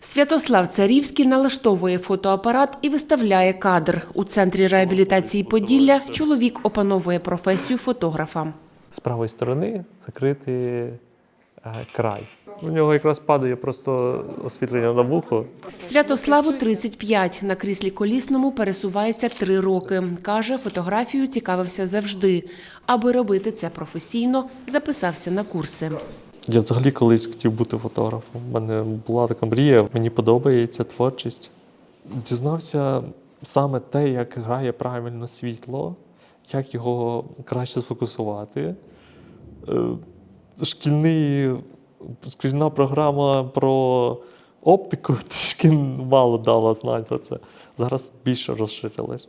Святослав Царівський налаштовує фотоапарат і виставляє кадр. У центрі реабілітації Поділля чоловік опановує професію фотографа. з правої сторони закрити е, край. У нього якраз падає просто освітлення на вухо. Святославу 35. На кріслі колісному пересувається три роки. Каже, фотографією цікавився завжди. Аби робити це професійно, записався на курси. Я взагалі колись хотів бути фотографом. У мене була така мрія, мені подобається творчість. Дізнався саме те, як грає правильно світло, як його краще сфокусувати. Е, Шкільний, шкільна програма про оптику трішки мало дала знань про це. Зараз більше розширилась.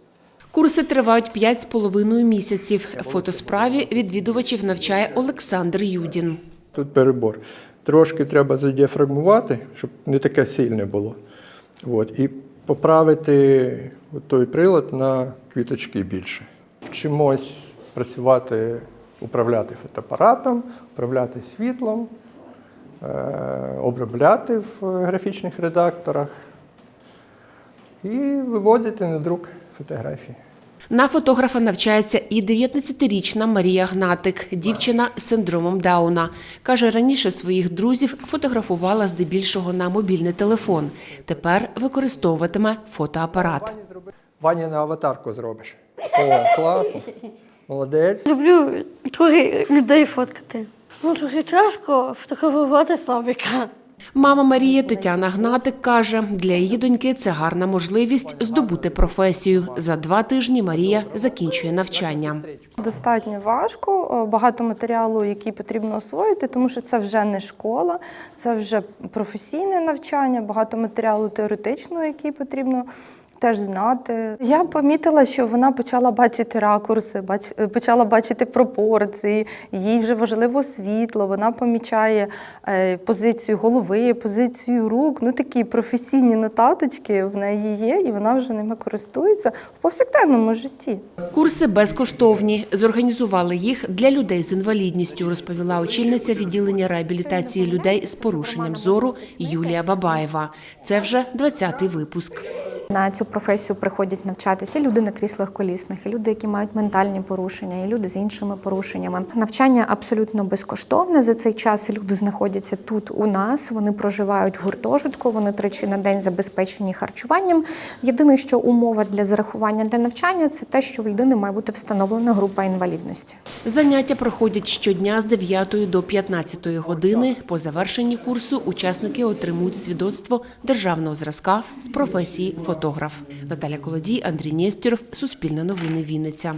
Курси тривають 5,5 місяців. Фотосправі відвідувачів навчає Олександр Юдін. Тут перебор. Трошки треба задіафрагмувати, щоб не таке сильне було. От, і поправити той прилад на квіточки більше. Вчимось працювати, управляти фотоапаратом, управляти світлом, е, обробляти в графічних редакторах і виводити на друк фотографії. На фотографа навчається і 19-річна Марія Гнатик, дівчина з синдромом Дауна. Каже, раніше своїх друзів фотографувала здебільшого на мобільний телефон. Тепер використовуватиме фотоапарат. Вані на аватарку зробиш. О, класно. Молодець. Люблю трохи людей фоткати. Ну, трохи тяжко фотографувати слабіка. Мама Марії Тетяна Гнатик каже, для її доньки це гарна можливість здобути професію. За два тижні Марія закінчує навчання. Достатньо важко, багато матеріалу, який потрібно освоїти, тому що це вже не школа, це вже професійне навчання, багато матеріалу теоретичного, який потрібно теж знати. Я помітила, що вона почала бачити ракурси, бач, почала бачити пропорції, їй вже важливо світло, вона помічає е, позицію голови, позицію рук. Ну такі професійні нотаточки в неї є, і вона вже ними користується в повсякденному житті. Курси безкоштовні. Зорганізували їх для людей з інвалідністю, розповіла очільниця відділення реабілітації людей з порушенням зору Юлія Бабаєва. Це вже 20-й випуск. На цю професію приходять навчатися і люди на кріслах колісних, і люди, які мають ментальні порушення, і люди з іншими порушеннями. Навчання абсолютно безкоштовне. За цей час люди знаходяться тут у нас. Вони проживають в гуртожитку. Вони тричі на день забезпечені харчуванням. Єдине, що умова для зарахування для навчання це те, що в людини має бути встановлена група інвалідності. Заняття проходять щодня з 9 до 15 години. По завершенні курсу учасники отримують свідоцтво державного зразка з професії фотограф. Наталя Колодій, Андрій Нєстєров, Суспільне новини Вінниця.